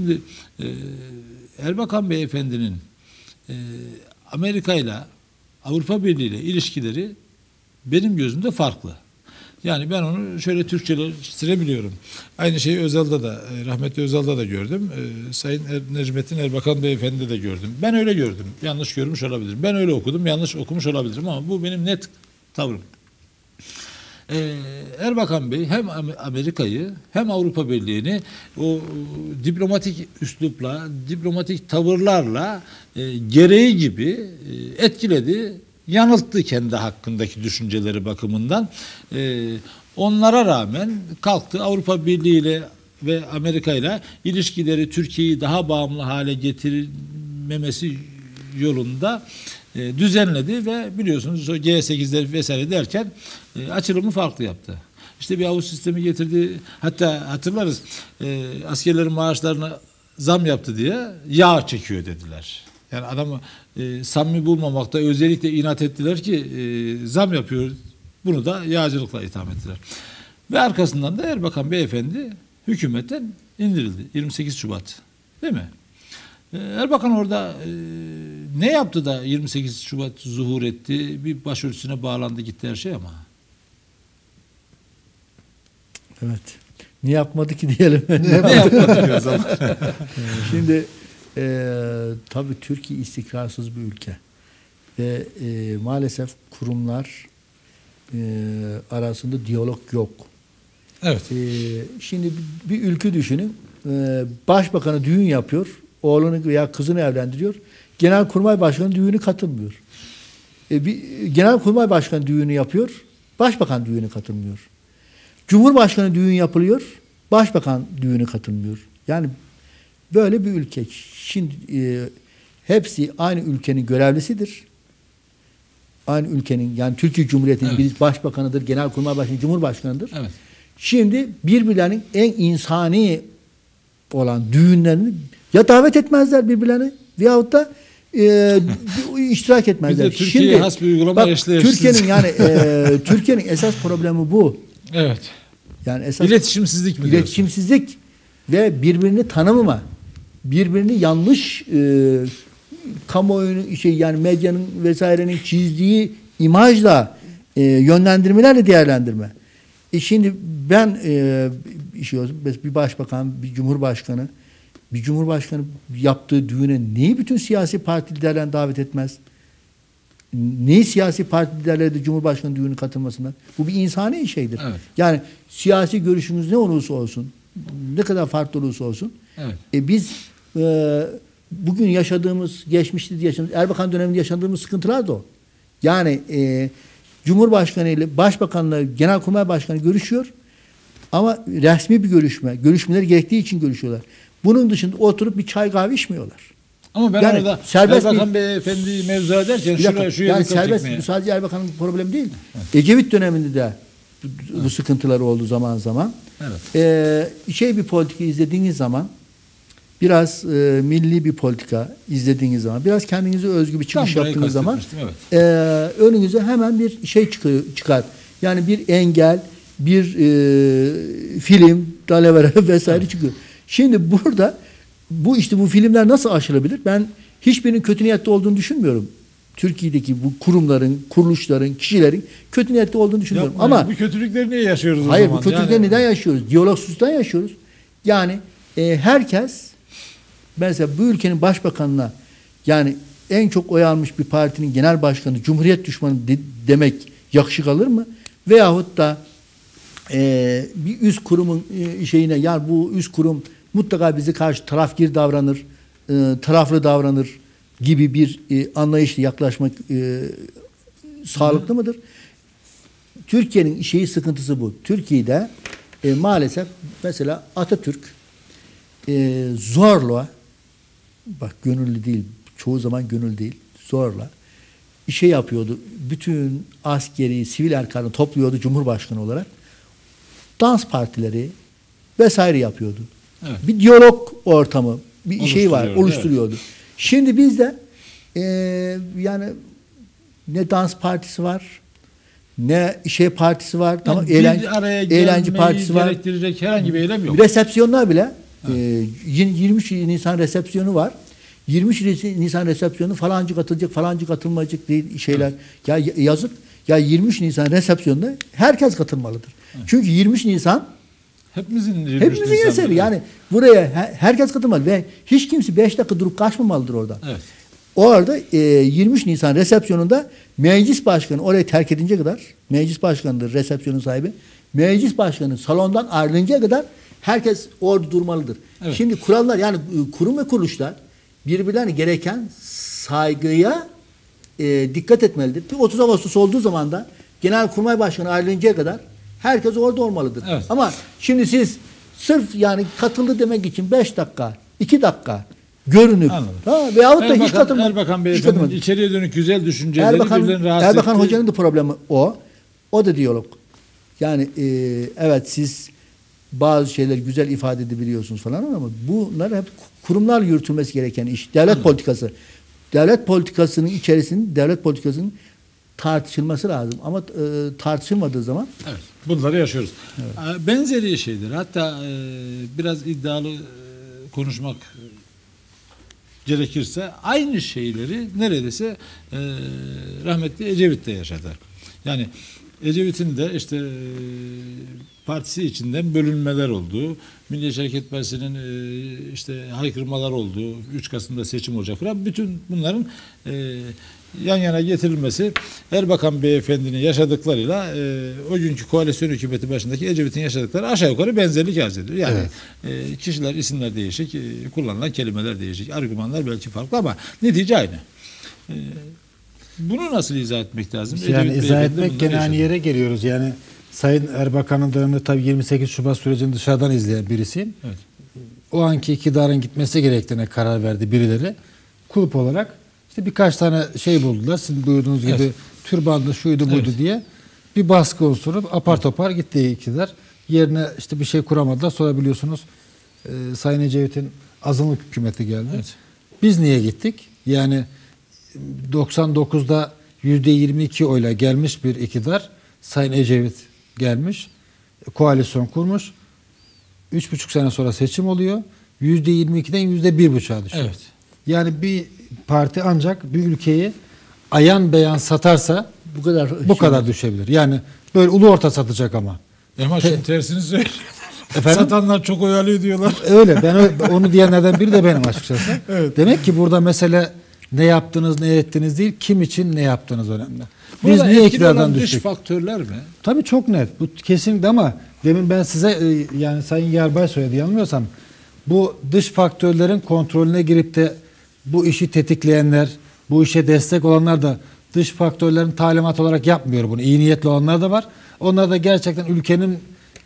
Şimdi e, Erbakan Beyefendi'nin e, Amerika ile Avrupa Birliği ile ilişkileri benim gözümde farklı. Yani ben onu şöyle Türkçeleştirebiliyorum. Aynı şeyi Özal'da da, e, rahmetli Özal'da da gördüm. E, Sayın er, Necmettin Erbakan Beyefendi de gördüm. Ben öyle gördüm. Yanlış görmüş olabilirim. Ben öyle okudum, yanlış okumuş olabilirim ama bu benim net tavrım. Ee, Erbakan Bey hem Am- Amerika'yı hem Avrupa Birliği'ni o e, diplomatik üslupla, diplomatik tavırlarla e, gereği gibi e, etkiledi, yanılttı kendi hakkındaki düşünceleri bakımından. Onlara rağmen kalktı Avrupa Birliği ile ve Amerika ile ilişkileri Türkiye'yi daha bağımlı hale getirmemesi yolunda e, düzenledi ve biliyorsunuz o G8'ler vesaire derken e, açılımı farklı yaptı. İşte bir havuz sistemi getirdi. Hatta hatırlarız e, askerlerin maaşlarına zam yaptı diye yağ çekiyor dediler. Yani adamı e, samimi bulmamakta özellikle inat ettiler ki e, zam yapıyor. Bunu da yağcılıkla itham ettiler. Ve arkasından da Erbakan Beyefendi hükümetten indirildi. 28 Şubat. Değil mi? Ee, Erbakan orada e, ne yaptı da 28 Şubat zuhur etti? Bir başörtüsüne bağlandı gitti her şey ama. Evet. Ne yapmadı ki diyelim. ne yapmadı ki o zaman? Şimdi e, tabii Türkiye istikrarsız bir ülke ve e, maalesef kurumlar e, arasında diyalog yok. Evet. E, şimdi bir, bir ülke düşünün. E, başbakanı düğün yapıyor. Oğlunu veya kızını evlendiriyor. Genelkurmay Başkanı düğünü katılmıyor. E, bir, Genelkurmay Başkanı düğünü yapıyor. Başbakan düğünü katılmıyor. Cumhurbaşkanı düğün yapılıyor. Başbakan düğünü katılmıyor. Yani böyle bir ülke. Şimdi e, hepsi aynı ülkenin görevlisidir. Aynı ülkenin yani Türkiye Cumhuriyeti'nin Evet. bir başbakanıdır, genelkurmay başkanı, cumhurbaşkanıdır. Evet. Şimdi birbirlerinin en insani olan düğünlerini ya davet etmezler birbirlerini veyahut da e, iştirak etmezler. De Türkiye'ye has bir uygulama bak. Türkiye'nin yani e, Türkiye'nin esas problemi bu. Evet. Yani esas İletişimsizlik mi diyorsun? iletişimsizlik ve birbirini tanımama, birbirini yanlış e, kamuoyunun şey yani medyanın vesairenin çizdiği imajla e, yönlendirmelerle değerlendirme. E şimdi ben e, şey olsun, bir başbakan, bir cumhurbaşkanı, bir cumhurbaşkanı yaptığı düğüne neyi bütün siyasi parti liderlerini davet etmez? Neyi siyasi parti liderleri de Cumhurbaşkanı düğünü katılmasınlar? Bu bir insani şeydir. Evet. Yani siyasi görüşümüz ne olursa olsun, ne kadar farklı olursa olsun, Evet. e, biz e, bugün yaşadığımız, geçmişte yaşadığımız, Erbakan döneminde yaşadığımız sıkıntılar da o. Yani e, Cumhurbaşkanı ile Başbakanla Genelkurmay Başkanı görüşüyor ama resmi bir görüşme, görüşmeleri gerektiği için görüşüyorlar. Bunun dışında oturup bir çay kahve içmiyorlar. Ama ben Yani orada serbest Erbakan bir- Beyefendi mevzu dakika, şuraya şuraya yani serbest bu sadece Erbakan'ın problemi değil. Ecevit döneminde de bu, bu sıkıntıları oldu zaman zaman. Evet. Ee, şey bir politika izlediğiniz zaman biraz e, milli bir politika izlediğiniz zaman biraz kendinize özgü bir çıkış Tam yaptığınız zaman evet. e, önünüze hemen bir şey çıkıyor, çıkar. Yani bir engel, bir e, film, dalavere vesaire çıkıyor. Şimdi burada bu işte bu filmler nasıl aşılabilir? Ben hiçbirinin kötü niyetli olduğunu düşünmüyorum. Türkiye'deki bu kurumların, kuruluşların, kişilerin kötü niyetli olduğunu düşünmüyorum. Yapmayın. Ama bu kötülükleri niye yaşıyoruz Hayır o zaman? bu kötülükleri Yani- neden yaşıyoruz? Diyalogsuzluktan yaşıyoruz. Yani e, herkes mesela bu ülkenin başbakanına yani en çok oy almış bir partinin genel başkanı cumhuriyet düşmanı de- demek yakışık alır mı? Veyahut da e, bir üst kurumun e, şeyine ya bu üst kurum mutlaka bizi karşı tarafgir davranır, e, taraflı davranır gibi bir e, anlayışla yaklaşmak e, sağlıklı mıdır? Türkiye'nin şeyi sıkıntısı bu. Türkiye'de e, maalesef mesela Atatürk e, zorla bak gönüllü değil çoğu zaman gönüllü değil zorla işe yapıyordu. Bütün askeri, sivil erkanı topluyordu Cumhurbaşkanı olarak. Dans partileri vesaire yapıyordu. Evet. Bir diyalog ortamı, bir şey var, Oluşturuyordu, oluşturuyordu. Şimdi bizde e, yani ne dans partisi var, ne şey partisi var, tamam Yani eğlence, araya eğlence gelmeyi partisi var. gerektirecek herhangi bir eylem yok. Resepsiyonlar bile E, yirmi- 23 Nisan resepsiyonu var. 23 Nisan resepsiyonu falancı katılacak, falancı katılmayacak değil şeyler. Ya ya- yazık. Ya 23 Nisan resepsiyonuna herkes katılmalıdır. Çünkü 23 Nisan Hepimizin 23 hepimizin Nisan'da- eseri. Yani buraya he- herkes katılmalı ve hiç kimse 5 dakika durup kaçmamalıdır oradan. Evet. Orada e, 23 Nisan resepsiyonunda meclis başkanı orayı terk edince kadar meclis başkanıdır resepsiyonun sahibi. Meclis başkanı salondan ayrılıncaya kadar herkes orada durmalıdır. Evet. Şimdi kurallar yani kurum ve kuruluşlar birbirlerine gereken saygıya e, dikkat etmelidir. 30 Ağustos olduğu zaman da Genelkurmay Başkanı ayrılıncaya kadar herkes orada olmalıdır. Evet. Ama şimdi siz sırf yani katıldı demek için 5 dakika, 2 dakika görünüp Anladım. ha, veyahut da hiç katılmadı. Erbakan Beyefendi'nin içeriye dönük güzel düşünceleri Erbakan, birilerini rahatsız Erbakan etti. Hoca'nın da problemi o. O da diyalog. Yani e, evet siz bazı şeyler güzel ifade edebiliyorsunuz falan ama bunlar hep kurumlar yürütülmesi gereken iş. Devlet politikası. Devlet politikasının içerisinde devlet politikasının tartışılması lazım. Ama e, tartışılmadığı zaman Evet. Bunları yaşıyoruz. Ee, Benzeri şeydir. Hatta e, biraz iddialı e, konuşmak e, gerekirse aynı şeyleri neredeyse e, rahmetli Ecevit de yaşadı. Yani Ecevit'in de işte e, partisi içinden bölünmeler olduğu, Milliyetçi Hareket Partisi'nin e, işte haykırmalar olduğu, 3 Kasım'da seçim olacak falan bütün bunların e, yan yana getirilmesi Erbakan Beyefendi'nin yaşadıklarıyla e, o günkü koalisyon hükümeti başındaki Ecevit'in yaşadıkları aşağı yukarı benzerlik arz ediyor. Yani e, kişiler, isimler değişik, e, kullanılan kelimeler değişik, argümanlar belki farklı ama netice aynı. E, bunu nasıl izah etmek lazım? Yani Ecevit izah etmek gene aynı yere geliyoruz. Yani Sayın Erbakan'ın döneminde tabii 28 Şubat sürecini dışarıdan izleyen birisiyim. Evet. O anki iktidarın gitmesi gerektiğine karar verdi birileri. Kulüp olarak işte birkaç tane şey buldular. Sizin buyurduğunuz gibi Evet. türbandı, şuydu, buydu Evet. diye. Bir baskı unsuru apar topar gitti iktidar. Yerine işte bir şey kuramadılar. Sonra biliyorsunuz e, Sayın Ecevit'in azınlık hükümeti geldi. Evet. Biz niye gittik? Yani 99'da %22 oyla gelmiş bir iktidar. Sayın Ecevit gelmiş. Koalisyon kurmuş. 3,5 sene sonra seçim oluyor. %22'den %1,5'a düşüyor. Evet. Yani bir parti ancak bir ülkeyi ayan beyan satarsa bu kadar bu kadar düşebilir. Yani böyle ulu orta satacak ama. Ama şimdi tersini. Efendim? Satanlar çok oy alıyor diyorlar. Öyle. Ben ö- onu diyenlerden biri de benim açıkçası. Demek ki burada mesele ne yaptınız, ne ettiniz değil, kim için ne yaptınız önemli. Biz Burada niye iktidardan olan dış düştük? faktörler mi? Tabii çok net. Bu kesinlikle ama demin ben size e, yani Sayın Yarbay söyledi yanılmıyorsam bu dış faktörlerin kontrolüne girip de bu işi tetikleyenler, bu işe destek olanlar da dış faktörlerin talimat olarak yapmıyor bunu. İyi niyetli olanlar da var. Onlar da gerçekten ülkenin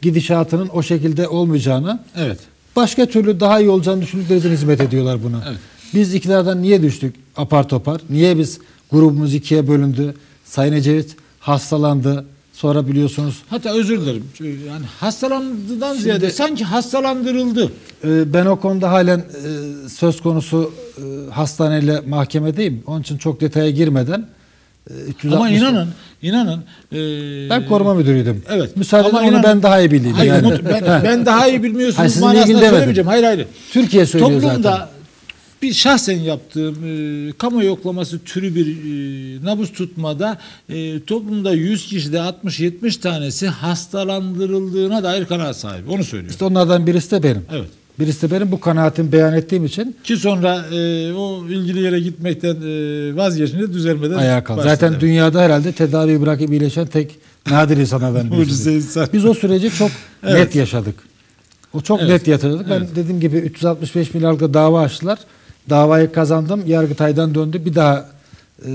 gidişatının o şekilde olmayacağını, Evet. başka türlü daha iyi olacağını düşündükleri için hizmet ediyorlar buna. Evet. Biz iktidardan niye düştük apar topar? Niye biz grubumuz ikiye bölündü? Sayın Ecevit hastalandı. Sonra biliyorsunuz Hatta özür dilerim. Yani hastalandığından ziyade sanki hastalandırıldı. e, ben o konuda halen e, söz konusu e, hastaneyle mahkemedeyim. Onun için çok detaya girmeden e, 360 Ama inanın, inanın. e, ben koruma müdürüydüm. Evet. Müsaade Ama onu inanın- ben daha iyi bileyim. Hayır, yani. ben, ben daha iyi bilmiyorsunuz Hayır, manasında söylemeyeceğim. Hayır hayır. Türkiye söylüyor Toplumda zaten. Bir şahsen yaptığım e, kamu yoklaması türü bir e, nabız tutmada e, toplumda 100 kişide 60-70 tanesi hastalandırıldığına dair kanaat sahibi. Onu söylüyorum. İşte onlardan birisi de benim. Evet. Birisi de benim bu kanaatimi beyan ettiğim için Ki sonra e, o ilgili yere gitmekten e, vazgeçince düzelmeden ayağa kaldı. Zaten dünyada herhalde tedavi bırakıp iyileşen tek nadir insanlardan birisi. insan. Biz o süreci çok Evet. net yaşadık. O çok Evet. net yaşadık. Ben Evet. dediğim gibi 365 milyarlık da dava açtılar. Davayı kazandım. Yargıtay'dan döndü. Bir daha e,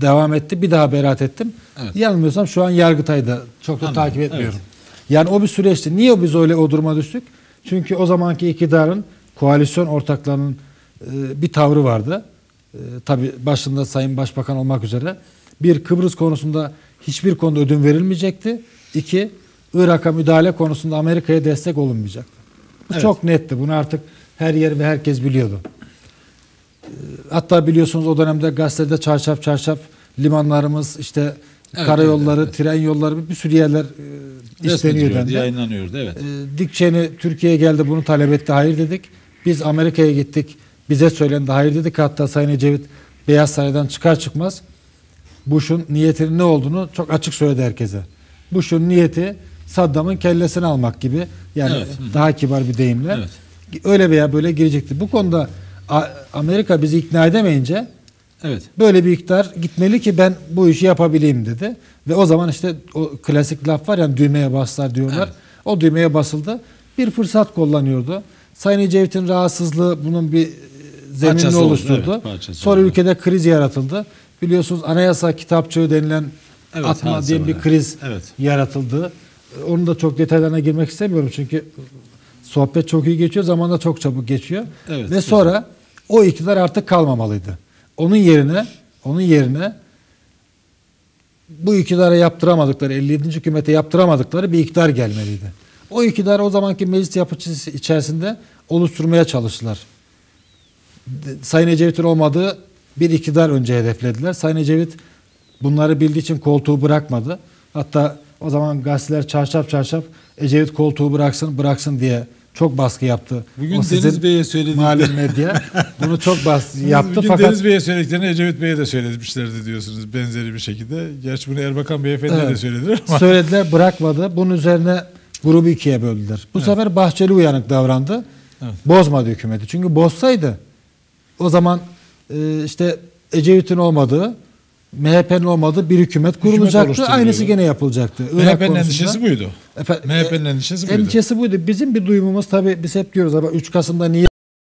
devam etti. Bir daha beraat ettim. Evet. Yanılmıyorsam şu an Yargıtay'da çok da Anladım. takip etmiyorum. Evet. Yani o bir süreçti. Niye biz öyle o duruma düştük? Çünkü o zamanki iktidarın koalisyon ortaklarının e, bir tavrı vardı. E, tabii başında Sayın Başbakan olmak üzere. Bir Kıbrıs konusunda hiçbir konuda ödün verilmeyecekti. İki Irak'a müdahale konusunda Amerika'ya destek olunmayacaktı. Bu Evet. çok netti. Bunu artık her yer ve herkes biliyordu. E, Hatta biliyorsunuz o dönemde gazetede çarşaf çarşaf limanlarımız işte Evet, karayolları, evet, evet. tren yolları bir sürü yerler e, isteniyor Resmediliyordu, dendi. yayınlanıyordu evet. Ee, Dick Cheney Türkiye'ye geldi bunu talep etti. Hayır dedik. Biz Amerika'ya gittik. Bize söylendi. Hayır dedik. Hatta Sayın Ecevit Beyaz Saray'dan çıkar çıkmaz Bush'un niyetinin ne olduğunu çok açık söyledi herkese. Bush'un niyeti Saddam'ın kellesini almak gibi. Yani Evet, daha kibar bir deyimle. Evet. Öyle veya böyle girecekti. Bu konuda Amerika bizi ikna edemeyince Evet. böyle bir iktidar gitmeli ki ben bu işi yapabileyim dedi. Ve o zaman işte o klasik laf var ya düğmeye bastılar diyorlar. Evet. O düğmeye basıldı. Bir fırsat kullanıyordu. Sayın Ecevit'in rahatsızlığı bunun bir e, zeminini Parçası oldu, oluşturdu. evet, parçası Sonra oldu. ülkede kriz yaratıldı. Biliyorsunuz anayasa kitapçığı denilen Evet, atma diye bir evet. kriz Evet. yaratıldı. Onun da çok detaylarına girmek istemiyorum çünkü sohbet çok iyi geçiyor, zaman da çok çabuk geçiyor. Evet, Ve sonra o iktidar artık kalmamalıydı. Onun yerine onun yerine bu iktidara yaptıramadıkları, 57. hükümete yaptıramadıkları bir iktidar gelmeliydi. O iktidar o zamanki meclis yapıcısı içerisinde oluşturmaya çalıştılar. Sayın Ecevit'in olmadığı bir iktidar önce hedeflediler. Sayın Ecevit bunları bildiği için koltuğu bırakmadı. Hatta o zaman gazeteler çarşaf çarşaf Ecevit koltuğu bıraksın bıraksın diye çok baskı yaptı. Bugün O Deniz Bey'e söylediğinde- Malum medya bunu çok baskı yaptı Bugün fakat Deniz Bey'e söylediklerini Ecevit Bey'e de söylemişlerdi diyorsunuz benzeri bir şekilde. Gerçi bunu Erbakan Beyefendi de Evet. söylediler ama. söylediler bırakmadı. Bunun üzerine grubu ikiye böldüler. Bu sefer Bahçeli uyanık davrandı. Evet. Bozmadı hükümeti. Çünkü bozsaydı o zaman e, işte Ecevit'in olmadığı MHP'nin olmadığı bir hükümet kurulacaktı. oluşturuluyordu. Aynısı gene yapılacaktı. Irak MHP'nin endişesi buydu. Efendim, MHP'nin endişesi buydu. Endişesi buydu. Bizim bir duyumumuz tabii biz hep diyoruz ama 3 Kasım'da niye